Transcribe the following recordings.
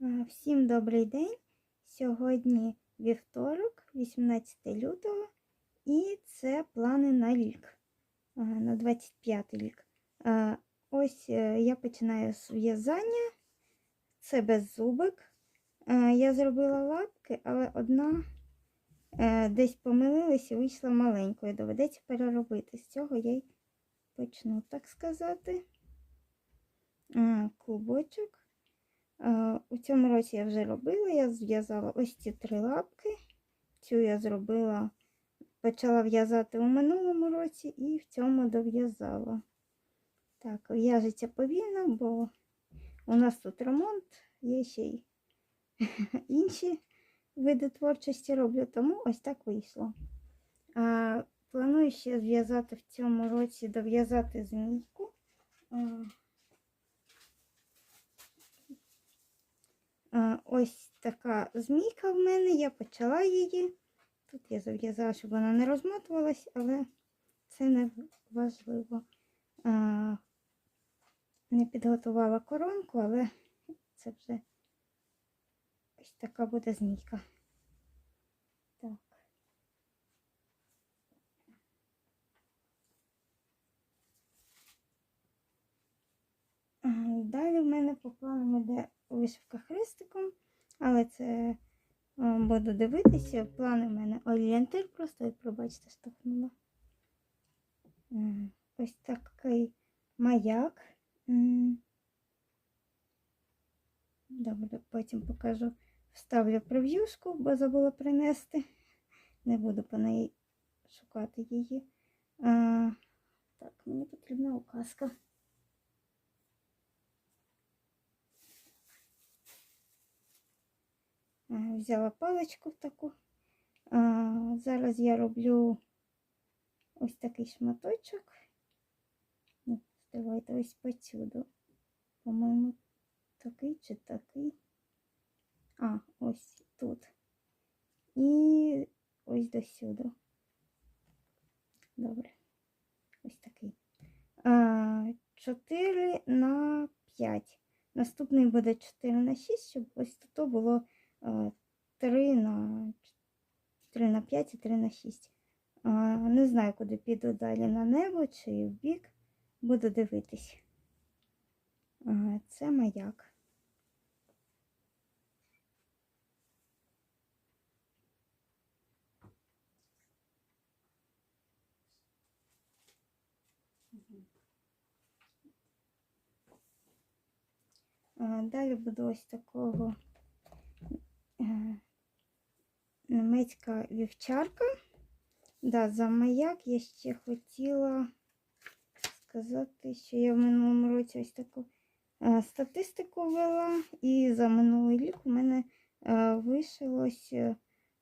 Е, Всім добрий день. Сьогодні вівторок, 18 лютого, і це плани на рік, е, на 25 рік. Е, Ось я починаю з в'язання. Це беззубик. Е, Я зробила лапки, але одна десь помилилась і вийшла маленькою. Доведеться переробити. З цього я й почну, так сказати. Клубочок. Е, У цьому році я вже робила, я зв'язала ось ці три лапки. Цю я зробила, почала в'язати у минулому році і в цьому дов'язала. Так, в'яжеться повільно, бо у нас тут ремонт, є ще й інші види творчості роблю, тому ось так вийшло. А, планую ще зв'язати в цьому році, дов'язати змійку. А, А, Ось така змійка в мене, я почала її. Тут я зав'язала, щоб вона не розмотувалась, але це не важливо. Не підготувала коронку, але це вже ось така буде змійка. Так. А, Далі в мене по планам іде вишивка хрестиком, але це е, буду дивитися. Плани в мене орієнтир, просто і пробачте, штовхнула. Ось такий маяк. Добре, потім покажу, вставлю прев'юшку, бо забула принести. Не буду по неї шукати її. А, так, мені потрібна указка. Взяла паличку таку. Зараз я роблю ось такий шматочок. Ні, давайте ось посюду. По-моєму, такий чи такий. А, ось тут. І ось до сюди. Добре. Ось такий. А, 4 на 5. Наступний буде 4 на 6, щоб ось тут було 3 на 3 на 5 і 3 на 6. А, Не знаю, куди піду далі на небо чи в бік. Буду дивитись. Це маяк. Далі буду ось такого е, немецька вівчарка. Да, за маяк я ще хотіла сказати, що я в минулому році ось таку е, статистику вела, і за минулий рік у мене е, вишилось е,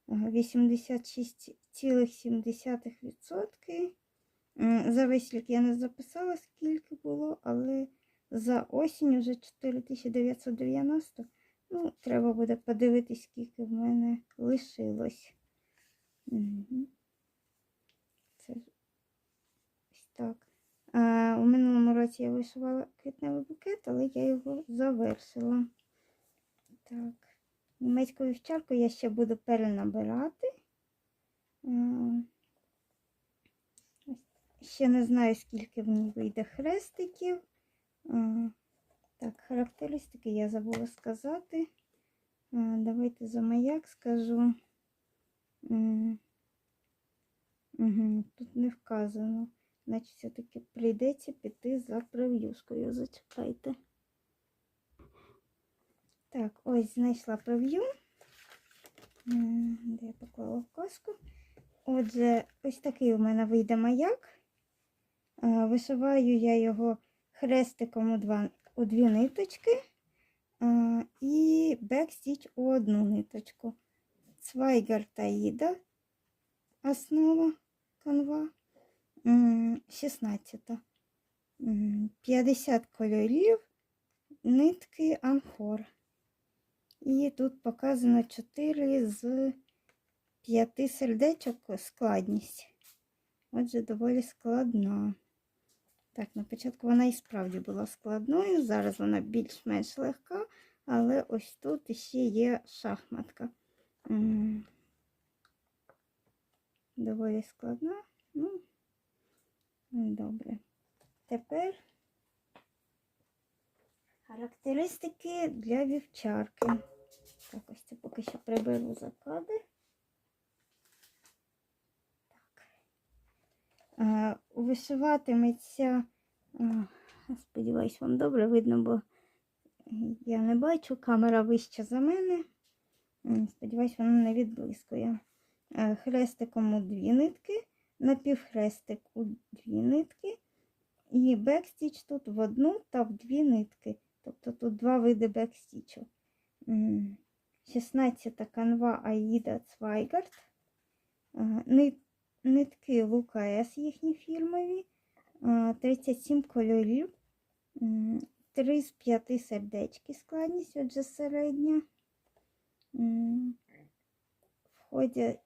86,7%. За весь рік я не записала, скільки було, але за осінь вже 4990. Ну, треба буде подивитись, скільки в мене лишилось. Угу. Це ось так. А, у минулому році я вишивала квітневий букет, але я його завершила. Так. Німецьку вівчарку я ще буду перенабирати. Ще не знаю, скільки в ній вийде хрестиків. Так, характеристики я забула сказати. Давайте за маяк скажу. Тут не вказано. Значить, все-таки прийдеться піти за прев'юшкою. Зачекайте. Так, ось знайшла прев'ю. Де я поклала вказку. Отже, ось такий у мене вийде маяк. А, Вишиваю я його хрестиком у, два, у дві ниточки і бекстіч у одну ниточку. Цвайгер Таїда, основа канва, м, 16. 50 кольорів, нитки Анхор. І тут показано 4 з 5 сердечок складність. Отже, доволі складна. Так, на початку вона і справді була складною. Зараз вона більш-менш легка, але ось тут ще є шахматка. Доволі складна. Ну, добре. Тепер характеристики для вівчарки. Так, ось це поки що приберу за кадр. Е, Вишиватиметься, е, сподіваюсь, вам добре видно, бо я не бачу, камера вища за мене. Сподіваюсь, вона не відблискує. Е, Хрестиком у дві нитки, напівхрестик у дві нитки, і бекстіч тут в одну та в дві нитки. Тобто тут два види бекстічу. М, 16 канва Аїда Цвайгард. Е, ни- Нитки Лука С їхні фірмові. Е, 37 кольорів. 3 з 5 сердечки складність, отже середня. Входять,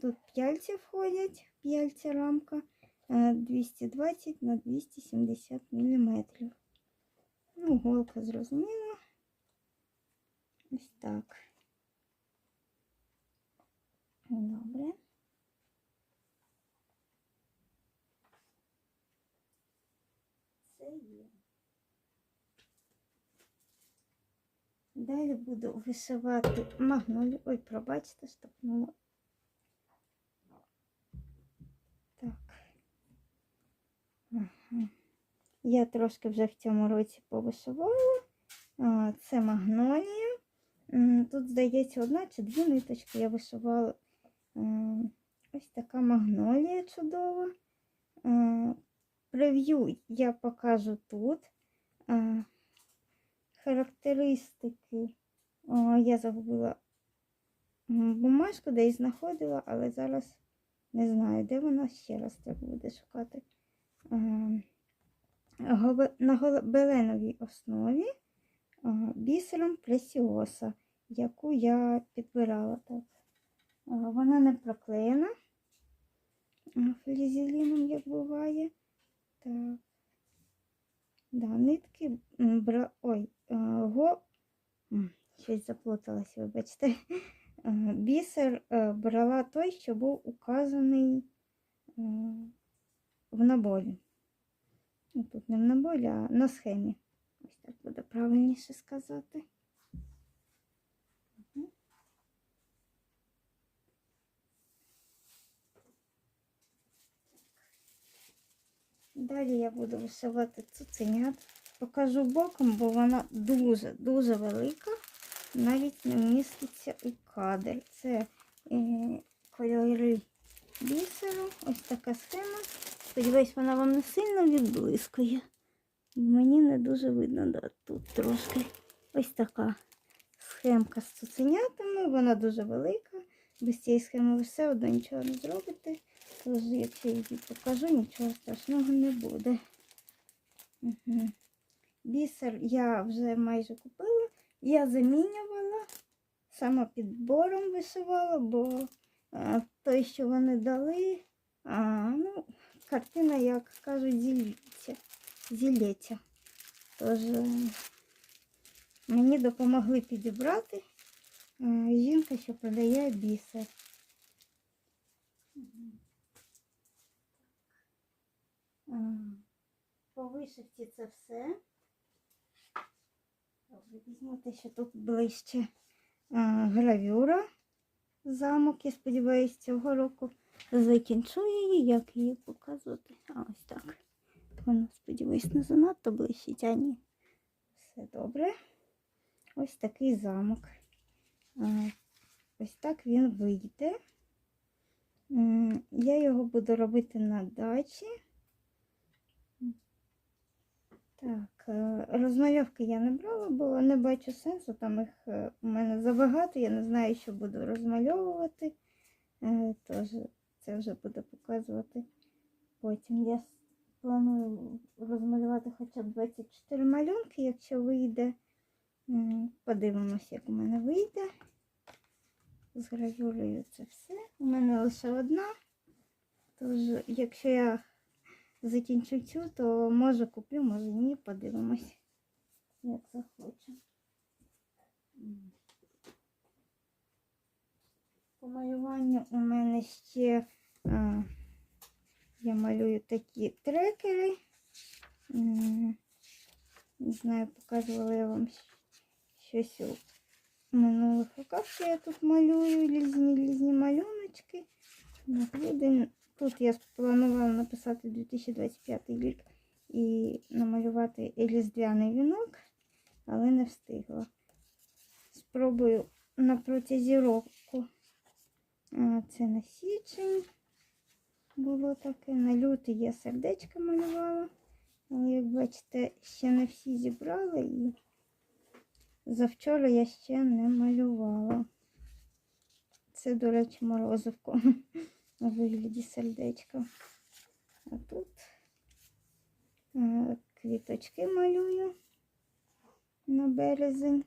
тут п'яльці входять, п'яльця рамка е, 220 на 270 мм. Ну, голка зрозуміла. Ось так. Добре. Це є. Далі буду вишивати магнолію. Ой, пробачте, штовхнула. Так. Я трошки вже в цьому році повишивала. А, Це магнолія. Тут, здається, одна чи дві ниточки я вишивала. М, Ось така магнолія чудова. Прев'ю я покажу тут. Характеристики. О, я загубила бумажку, де її знаходила, але зараз не знаю, де вона ще раз треба буде шукати. Ем, На гобеленовій основі а, бісером пресіоса, яку я підбирала так. Вона не проклеєна флізеліном, як буває. Так. Да, нитки бра... Ой, го... Щось заплуталась, вибачте. Бісер е, брала той, що був указаний е, в наборі. Ну, Тут не в наборі, а на схемі. Ось так буде правильніше сказати. Далі я буду вишивати цуценят. Покажу боком, бо вона дуже-дуже велика. Навіть не вміститься у кадр. Це е, кольори бісеру. Ось така схема. Сподіваюсь, вона вам не сильно відблискує. Мені не дуже видно, да, тут трошки. Ось така схемка з цуценятами. Вона дуже велика. Без цієї схеми ви все одно нічого не зробите. Тож, я її покажу, нічого страшного не буде. Угу. Бісер я вже майже купила. Я замінювала, самопідбором вишивала, бо е, той, що вони дали, а, ну, картина, як кажуть, зілється. зілється. Тож е, мені допомогли підібрати е, жінка, що продає бісер. Мгм. По вишивці це все. Візьму те, що тут ближче а, гравюра. Замок, я сподіваюся, цього року закінчу її, як її показувати. А ось так. Воно, сподіваюсь, не занадто блищить, а ні. Все добре. Ось такий замок. А, Ось так він вийде. Я його буду робити на дачі. Так, е, розмальовки я не брала, бо не бачу сенсу. Там їх е, у мене забагато, я не знаю, що буду розмальовувати. Е, Тож це вже буду показувати потім. Я планую розмалювати хоча б 24 малюнки, якщо вийде. Подивимось, як у мене вийде. З гравюрою це все. У мене лише одна. Тож, якщо я закінчу цю, то може куплю, може ні, подивимось, як захочу. По малюванню у мене ще а, я малюю такі трекери. Не знаю, показувала я вам щось у минулих роках, що я тут малюю різні різні малюночки. На грудень. Тут я планувала написати 2025 рік і намалювати різдвяний вінок, але не встигла. Спробую на протязі року. Це на січень було таке. На лютий я сердечко малювала. Але, як бачите, ще не всі зібрали і завчора я ще не малювала. Це, до речі, морозивко у вигляді сердечка. А тут квіточки малюю на березень.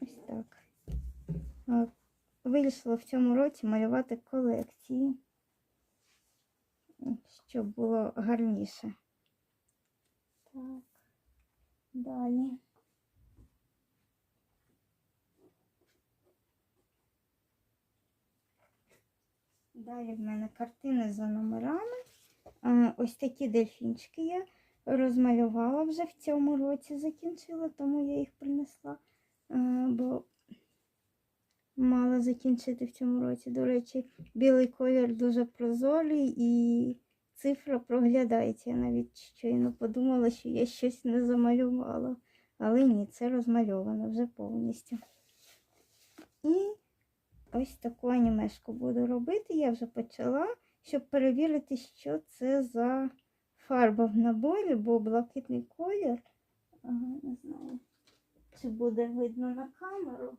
Ось так. Вирішила в цьому році малювати колекції, щоб було гарніше. Так, далі. Далі в мене картини за номерами. Ось такі дельфінчики я розмалювала вже в цьому році, закінчила, тому я їх принесла, бо мала закінчити в цьому році. До речі, білий колір дуже прозорий і цифра проглядається. Я навіть щойно подумала, що я щось не замалювала. Але ні, це розмальовано вже повністю. І ось таку анімешку буду робити. Я вже почала, щоб перевірити, що це за фарба в наборі, бо блакитний колір. Ага, не знаю, чи буде видно на камеру.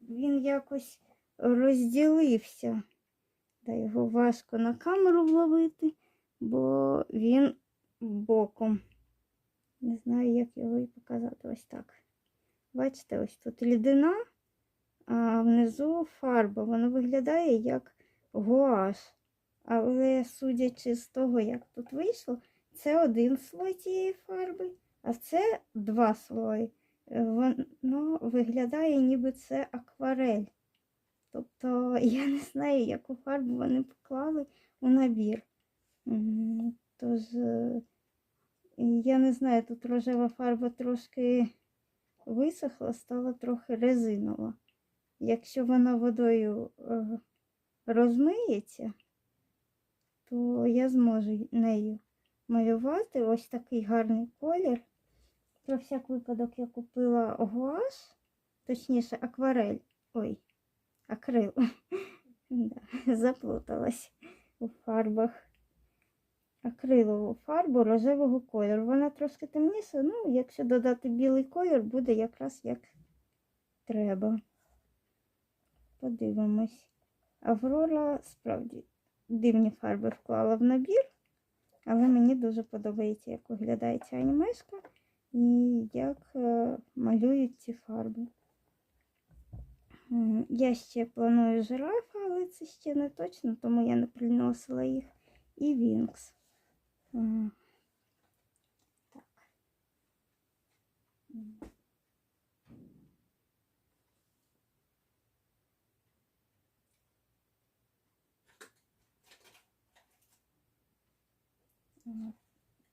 Він якось розділився. Та його важко на камеру вловити, бо він боком. Не знаю, як його і показати ось так. Бачите, ось тут рідина, а внизу фарба. Воно виглядає як гуаш. Але судячи з того, як тут вийшло, це один слой цієї фарби, а це два слої. Е, Воно виглядає, ніби це акварель. Тобто я не знаю, яку фарбу вони поклали у набір. Тож, е, я не знаю, тут рожева фарба трошки висохла, стала трохи резинова. Якщо вона водою е, розмиється, то я зможу нею малювати ось такий гарний колір. Про всяк випадок я купила гуаш, точніше акварель. Ой, акрил. Заплуталась у фарбах. Акрилову фарбу рожевого кольору. Вона трошки темніша, ну, якщо додати білий колір, буде якраз як треба. Подивимось. Аврора справді дивні фарби вклала в набір, але мені дуже подобається, як виглядає ця анімешка і як е, малюють ці фарби. Я ще планую жирафа, але це ще не точно, тому я не приносила їх. І Вінкс. Так.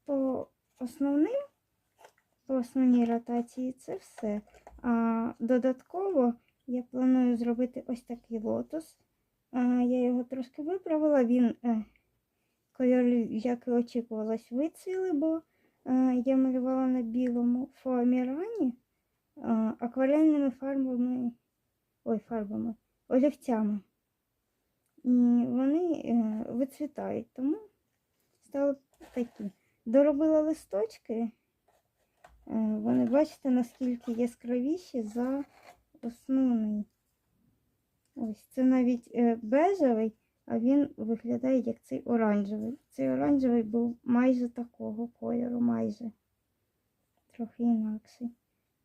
По основним, по основній ротації це все. А додатково я планую зробити ось такий лотос. Я його трошки виправила. Він е, кольори, як і очікувалось, вицвіли, бо е, я малювала на білому фоамірані е, акварельними фарбами, ой, фарбами, олівцями. І вони е, вицвітають, тому стали такі. Доробила листочки. Е, Вони бачите, наскільки яскравіші за основний. Ось це навіть бежевий, а він виглядає як цей оранжевий. Цей оранжевий був майже такого кольору, майже. Трохи інакший.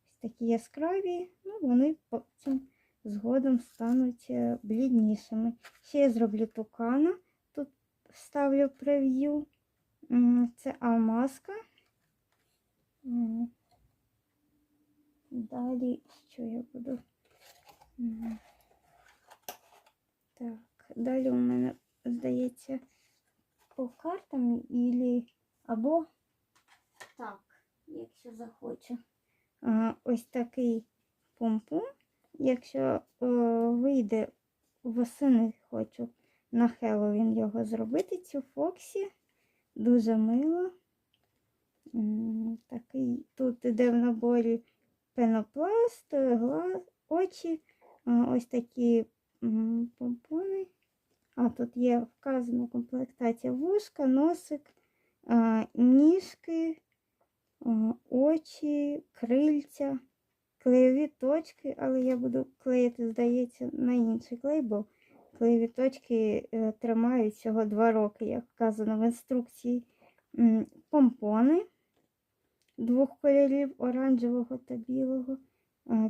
Ось такі яскраві, ну вони потім згодом стануть е, бліднішими. Ще я зроблю тукана. Тут вставлю прев'ю. Це алмазка. Далі що я буду? Так, далі у мене, здається, по картам ілі або так, якщо захочу. А, ось такий помпон. Якщо е, вийде восени, хочу на Хеллоуін його зробити, цю Фоксі. Дуже мило. Такий тут іде в наборі пенопласт, глаз, очі, ось такі помпони. А тут є вказана комплектація вушка, носик, ніжки, очі, крильця, клеєві точки, але я буду клеїти, здається, на інший клей, бо клеєві точки е, тримають всього 2 роки, як вказано в інструкції. Помпони двох кольорів оранжевого та білого,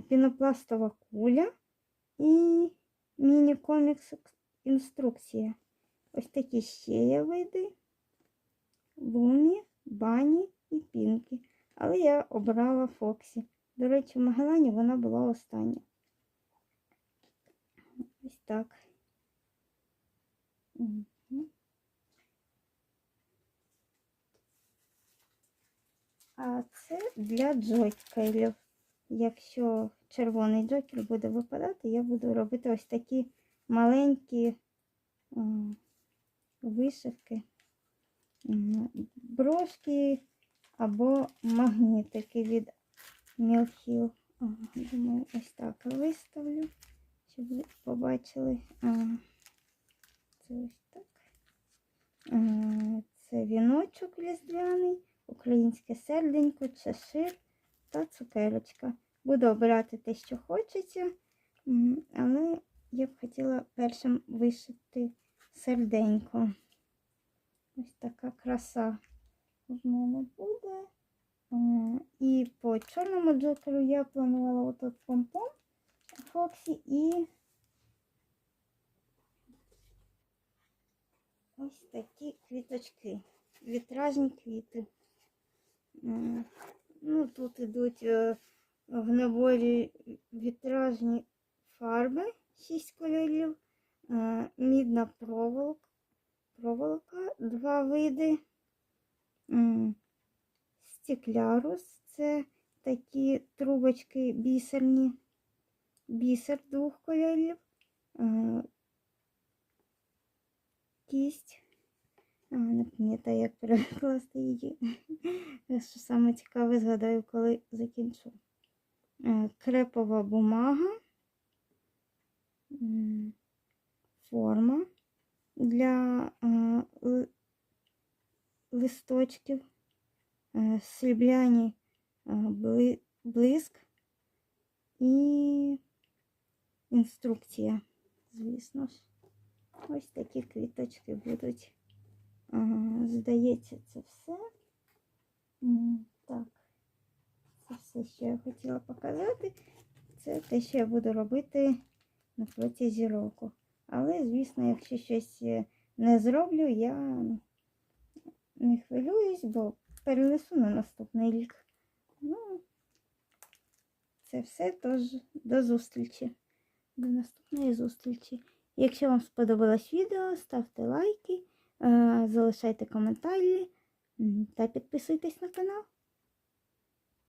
пінопластова куля і міні-комікс інструкція. Ось такі ще є види. Лумі, Бані і Пінкі. Але я обрала Фоксі. До речі, в Магелані вона була остання. Ось так. А це для джойкерів. Якщо червоний джокер буде випадати, я буду робити ось такі маленькі вишивки, брошки або магнітики від Мілхіл. Думаю, ось так виставлю, щоб ви побачили. Це ось так. Це віночок різдвяний, українське серденько, чашир та цукерочка. Буду обирати те, що хочеться, але я б хотіла першим вишити серденько. Ось така краса в мене буде. Е, І по чорному джокеру я планувала отут помпон Фоксі і ось такі квіточки, вітражні квіти. Ну, тут ідуть е, в наборі вітражні фарби, 6 кольорів, е, мідна проволока, проволока, два види. Стеклярус це такі трубочки бісерні, бісер двох кольорів, е, кість. Не пам'ятаю, як перекласти її. Що саме цікаве, згадаю, коли закінчу. Е, Крепова бумага, форма для листочків, е, срібляні блиск і інструкція, звісно ж. Ось такі квіточки будуть. Здається, це все. Так, це все, що я хотіла показати. Це те, що я буду робити на протязі року. Але, звісно, якщо щось е, не зроблю, я не хвилююсь, бо перенесу на наступний рік. Ну, це все, тож до зустрічі. До наступної зустрічі. Якщо вам сподобалось відео, ставте лайки, е, залишайте коментарі та підписуйтесь на канал.